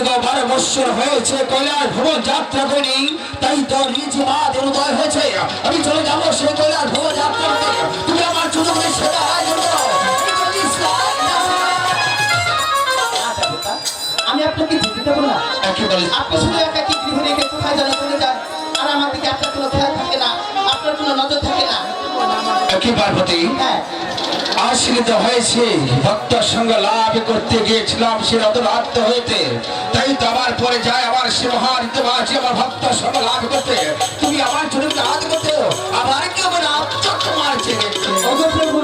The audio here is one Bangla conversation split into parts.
দীর্ঘ বারো বৎসর হয়েছে কৈলাস ভ্রমণ যাত্রা করি। তাই তো নিজ মাদের উদয় হয়েছে। আমি চলে যাব সেই কৈলাস ভ্রমণ যাত্রা তুমি আমার করে সেটা আমি আপনাকে দেবো না। কি আপনি শুধু একাকি গৃহে রেখে কোথায় যেন চলে যান। আর আমার দিকে আপনার কোনো খেয়াল থাকে না। আপনার কোনো নজর থাকে না। কি পার্বতী হ্যাঁ। আশ্রিত হয়েছে, ভক্তর সঙ্গে লাভ করতে গিয়েছিলাম, সে রতনাত্ম হইতে তাই তো আবার পরে যায় আমার সে মহারিত আমার ভক্তর সঙ্গে লাভ করতে। তুমি আমার জন্য কাজ করতে আবার না চক্র মারছে। প্রভু,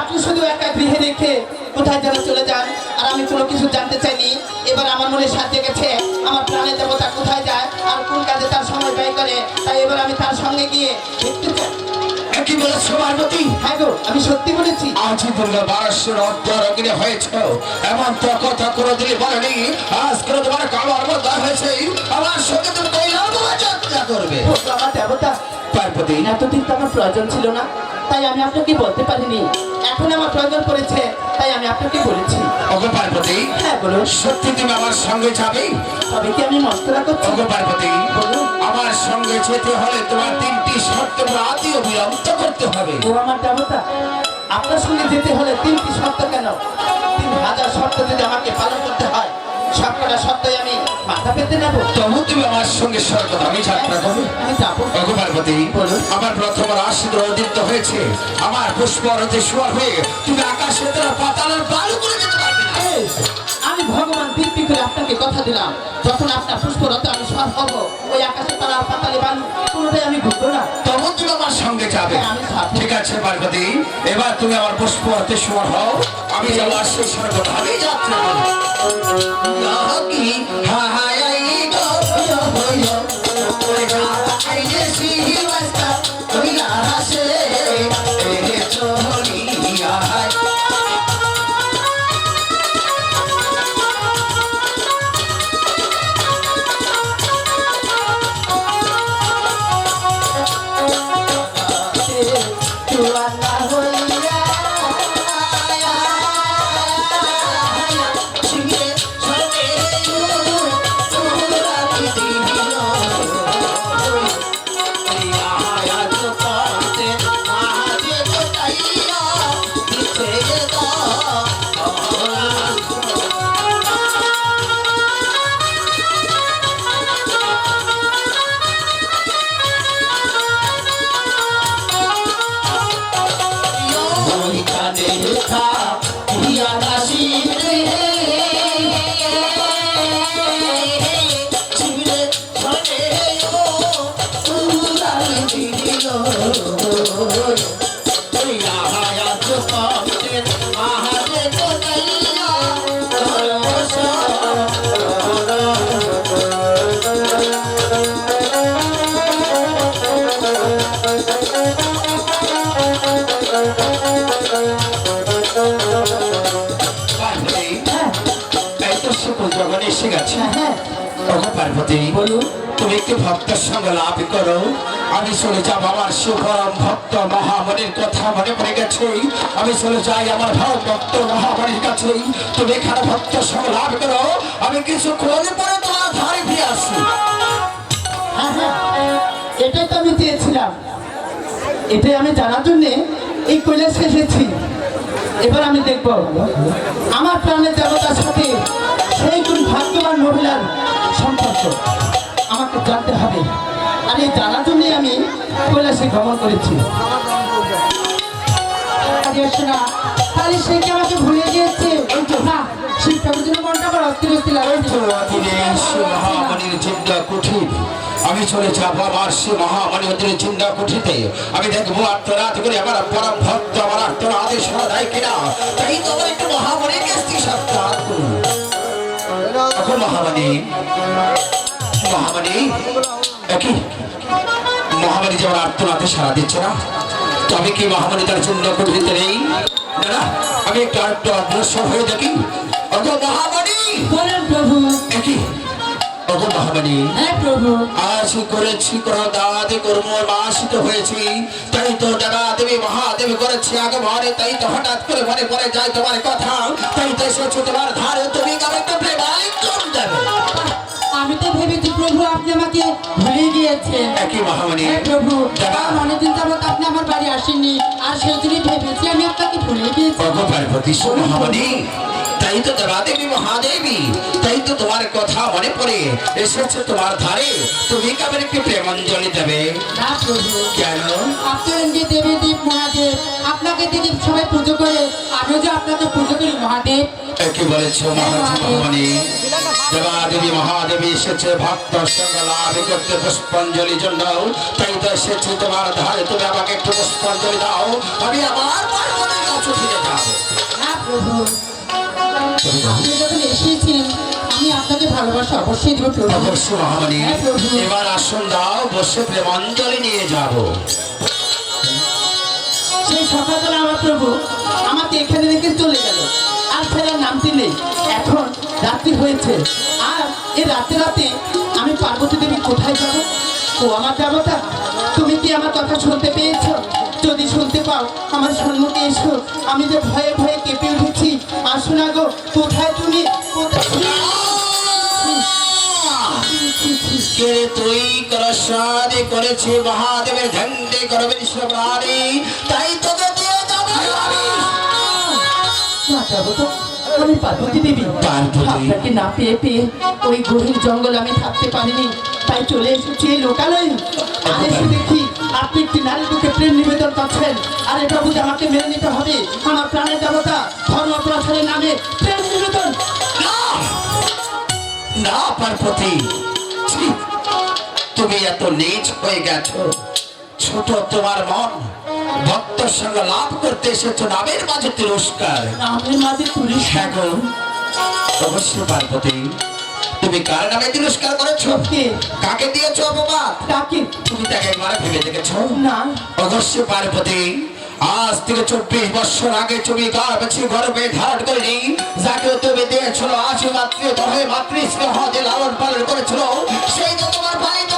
আপনি শুধু একটা গৃহে রেখে কোথায় যেন চলে যান, আর আমি কোনো কিছু জানতে চাইনি। এবার আমার মনে সাথে গেছে, আমার প্রাণের দেবতা কোথায় যায়, আর কোন কাজে তার সময় ব্যয় করে, তাই এবার আমি তার সঙ্গে গিয়ে দেখতে চাই। কি বলেছ পার্বতী? হ্যাঁ গো আমি সত্যি বলেছি। আজ দুর্গা বারোশোর অন্তরগ্নে হয়েছ। এমন তো কথা করে দিলে বলেনি। আজ করে তোমার কালো মধ্যে হয়েছে। আমার সঙ্গে তুমি কইলাম যাত্রা করবে। আমার দেবতা। পার্বতী এতদিন তো আমার প্রয়োজন ছিল না তাই আমি আপনাকে বলতে পারিনি। এখন আমার প্রয়োজন পড়েছে তাই আমি আপনাকে বলেছি। ওগো পার্বতী হ্যাঁ সত্যি তুমি আমার সঙ্গে যাবে? তবে কি আমি মস্তরা করছি? ওগো পার্বতী আমার সঙ্গে যেতে হলে তোমার তিনটি শর্ত আদি অবিলম্ব করতে হবে। ও আমার দেবতা আপনার সঙ্গে যেতে হলে তিনটি শর্ত কেন? তিন হাজার শর্ত যদি আমাকে পালন করতে হয় সবকটা শর্তই আমি মাথা পেতে নেব। তবু তুমি আমার সঙ্গে সর্বত আমি যাত্রা করবে। আমি যাব। বলুন। আমার প্রথম রাশিদ উদিত হয়েছে। আমার পুষ্প রথে শুয়ার হয়ে তুমি আকাশে তারা পাতালের বালু করে যেতে পারবে আমি ভগবান দিব্যি করে আপনাকে কথা দিলাম। যখন আপনার পুষ্পরত আমি সব হব ওই আকাশে তারা পাতালে বালু কোনোটাই আমি ঘুরবো না। আছে পার্বতী। এবার তুমি আমার পুষ্প হাতে সুর হও। আমি যাব যাত্রা করব। লাগি দিল পার্বতী তুমি একটু ভক্তের সঙ্গে লাভ করো। আমি চলে যাব আমার সুপরম ভক্ত মহামণির কথা মনে পড়ে গেছে। আমি চলে যাই আমার ভাব ভক্ত মহামণির কাছে। তুমি এখানে ভক্তের সঙ্গে লাভ করো। আমি কিছু খোঁজ পরে তোমার ধারে দিয়ে আসি হ্যাঁ হ্যাঁ এটাই তো আমি চেয়েছিলাম এটাই আমি জানার জন্যে এই কৈলাসে এসেছি। এবার আমি দেখব। আমার প্রাণের দেবতার সাথে সেই কোন ভাগ্যবান মহিলার সম্পর্ক আমাকে জানতে হবে। আর এই জানার জন্যই আমি কৈলাসে ভ্রমণ করেছি। তাহলে সে আমাকে ভুলে গিয়েছে? না চিন্তা কুঠির আমি চলে যাব আমার সে মহামণির চিন্তা কুঠিতে। আমি দেখব আত্মরাত করে আমার পরম ভক্ত, আমার আত্মরাধে শোনা দেয় কিনা? তাই তো একটু মহামণির কাছে সাক্ষাৎ করুন। এখন মহামণি মহামণি একই মহামারী যেমন আত্মনাথে সারা দিচ্ছে না তবে কি মহামারী তার জন্য কঠিত নেই? না আমি একটু আরেকটু অগ্রসর হয়ে দেখি। অগো মহামারী বলেন প্রভু। একই অগো মহামারী হ্যাঁ প্রভু। আজ করেছি কোনো দাদি কর্ম মাসিত হয়েছি। তাই তো দাদা দেবী মহাদেবী করেছি আগে মনে তাই তো হঠাৎ করে মনে পড়ে যায় তোমার কথা। তাই তো এসেছ তোমার ধারে তুমি কেমন একটা আমি তো ভেবেছি প্রভু আপনি আমাকে ভুলে গিয়েছেন। হ্যাঁ প্রভু অনেকদিন যাবত আপনি আমার বাড়ি আসেননি আর সেই ভেবেছি আমি আপনাকে ভুলে গিয়েছি। তাই তো দেবা দেবী মহাদেবী তাই তো তোমার কথা মনে পড়ে এসেছে তোমার ধারে তুমি কেমন একটি প্রেমাঞ্জলি দেবে? না প্রভু কেন? আপনি হলেন আমিও যে আপনাকে পুজো করি মহাদেব। কি বলেছ মহারানী দেবা মহাদেবী এসেছে ভক্ত সঙ্গ লাভ করতে পুষ্পাঞ্জলি জন্য তাই তো এসেছে তোমার ধারে তুমি আমাকে একটু পুষ্পাঞ্জলি দাও। আমি আমার পার্বতীর কাছে ফিরে যাব। না প্রভু আপনি যখন এসেছেন আমি আপনাকে ভালোবাসা অবশ্যই দেবো প্রভু। অবশ্য মহামারী হ্যাঁ, প্রভু। এবার আসন দাও বসে প্রেমাঞ্জলি নিয়ে যাব। সেই সকালবেলা আমার প্রভু আমাকে এখানে রেখে চলে গেল। আর ফেরার নামটি নেই। এখন রাত্রি হয়েছে। আর এই রাতে রাতে আমি পার্বতী দেবী কোথায় যাব? ও আমার দেবতা, তুমি কি আমার কথা শুনতে পেয়েছ? যদি শুনতে পাও, আমার সম্মুখে এসো। আমি যে ভয়ে ভয়ে কেঁপে উঠেছি। আসো না গো, কোথায় তুমি? কোথায়? কে তুই করসাদি করেছে মহাদেবের ঝন্ডে করবে বিশ্বপ্রাণী তাই তোকে দিয়ে যাব। আমি। তো আমি পার্বতী দেবী। আপনাকে না পেয়ে পেয়ে ওই গভীর জঙ্গল আমি থাকতে পারিনি। তাই চলে এসেছি এই লোকালয়ে। আর এসে দেখি আপনি একটি নারী বুকে প্রেম নিবেদন করছেন। আরে প্রভু আমাকে মেনে নিতে হবে। আমার প্রাণের দেবতা ধর্ম প্রসারের নামে প্রেম নিবেদন। না পার্বতী। তুমি এত নিচ হয়ে গেছো। ছোট তোমার মন ভক্তর সঙ্গে লাভ করতে এসেছ নামের মাঝে তিরস্কার। নামের মাঝে তুলিস হ্যাঁ গো, অবশ্য পার্বতী তুমি কার নামে তিরস্কার করেছ? কে? কাকে দিয়েছ অপবাদ? তাকে তুমি তাকে একবার ভেবে দেখেছ? না। অবশ্য পার্বতী আজ থেকে চব্বিশ বছর আগে তুমি পেছি গর্বে ধারণ করিনি। যাকে তুমি দিয়েছিল আশি মাতৃ তহে মাতৃ স্নেহ দিয়ে লালন পালন করেছিল সেই তো তোমার পালিত।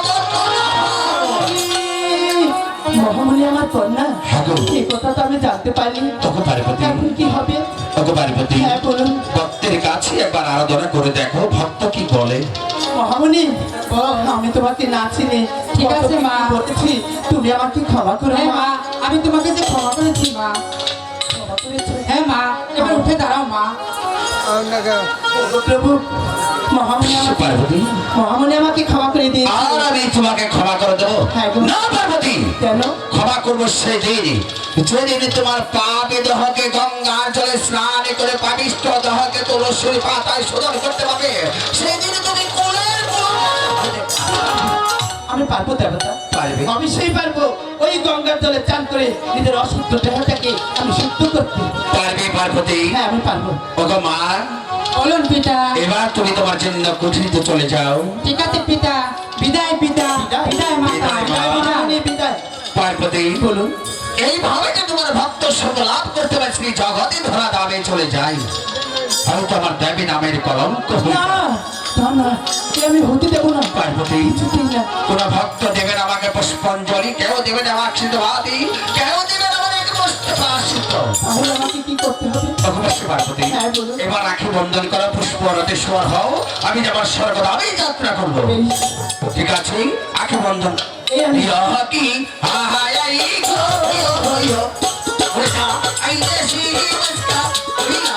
মহামণি আমার কন্যা হ্যাঁ কথা তো আমি জানতে পারিনি। এখন কি হবে? হ্যাঁ বলুন। ভক্তের কাছে একবার আরাধনা করে দেখো ভক্ত কি বলে? মহামণি ও আমি তোমাকে না চিনি ঠিক আছে, মা। বলেছি। তুমি আমাকে ক্ষমা করো হ্যাঁ মা। আমি তোমাকে যে ক্ষমা করেছি মা। ক্ষমা করেছ। হ্যাঁ মা। এবার উঠে দাঁড়াও মা। প্রভু পার্বতী। মহামণি আমাকে ক্ষমা করে দিয়েছে। আর আমি তোমাকে ক্ষমা করে দেবো। হ্যাঁ না পার্বতী। কেন? ক্ষমা করব সেদিন। যেদিন তোমার পাপে দেহকে গঙ্গার জলে স্নান করে পাবিষ্ট দেহকে তুলসীর পাতায় শোধন করতে পারবে সেদিন তুমি কোলের আমি পারব দেবতা। পারবে। অবশ্যই পারব। ওই গঙ্গার জলে চান করে নিজের অশুদ্ধ দেহটাকে আমি শুদ্ধ করতে। পারবে পার্বতী। হ্যাঁ আমি পারব। ওগো মা বলুন পিতা। এবার তুমি তোমার জন্য কুঠিরিতে চলে যাও। ঠিক আছে পিতা। বিদায় পিতা। বিদায়। মাতা। বিদায়, মা। বিদায় বিদায় পার্বতী বলুন। এইভাবে যে তোমার ভক্ত সঙ্গ লাভ করতে পারছি জগতে ধরা দামে চলে যাই। হয়তো আমার দেবী নামের কলঙ্ক আমি হতে দেবো না। পার্বতী কোন ভক্ত দেবেন আমাকে পুষ্পাঞ্জলি কেউ দেবেন আমার আশীর্বাদী কেউ দেবেন। তাহলে আমাকে কি করতে হবে? অবশ্যই পার্বতী হ্যাঁ, এবার রাখি বন্ধন করা পুষ্প রথেশ্বর হও। আমি যাবার সর্বদা আমি যাত্রা করব। ঠিক আছে আখি বন্ধন। আমি- ইয়কি আই গো ওটা আই দেশি মস্তা বিনা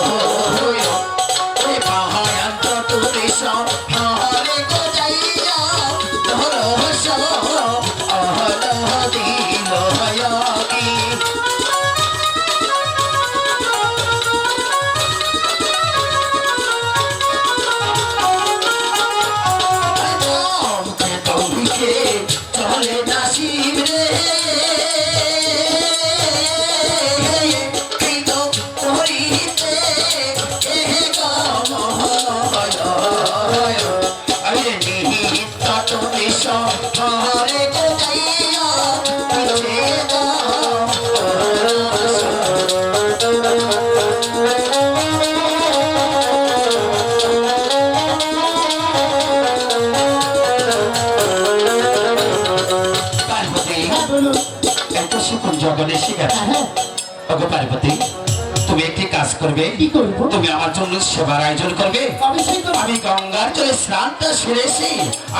করবে? কি করব? তুমি আমার জন্য সেবার আয়োজন করবে। অবশ্যই করব। আমি গঙ্গার জলে স্নানটা সেরেছি।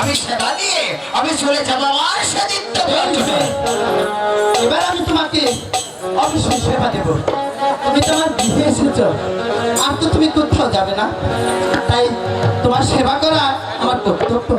আমি সেবা দিয়ে আমি চলে যাব আমার সাদিত্য এবার আমি তোমাকে অবশ্যই সেবা দেব। তুমি তো আমার গৃহে এসেছ। আর তো তুমি কোথাও যাবে না। তাই তোমার সেবা করা আমার কর্তব্য।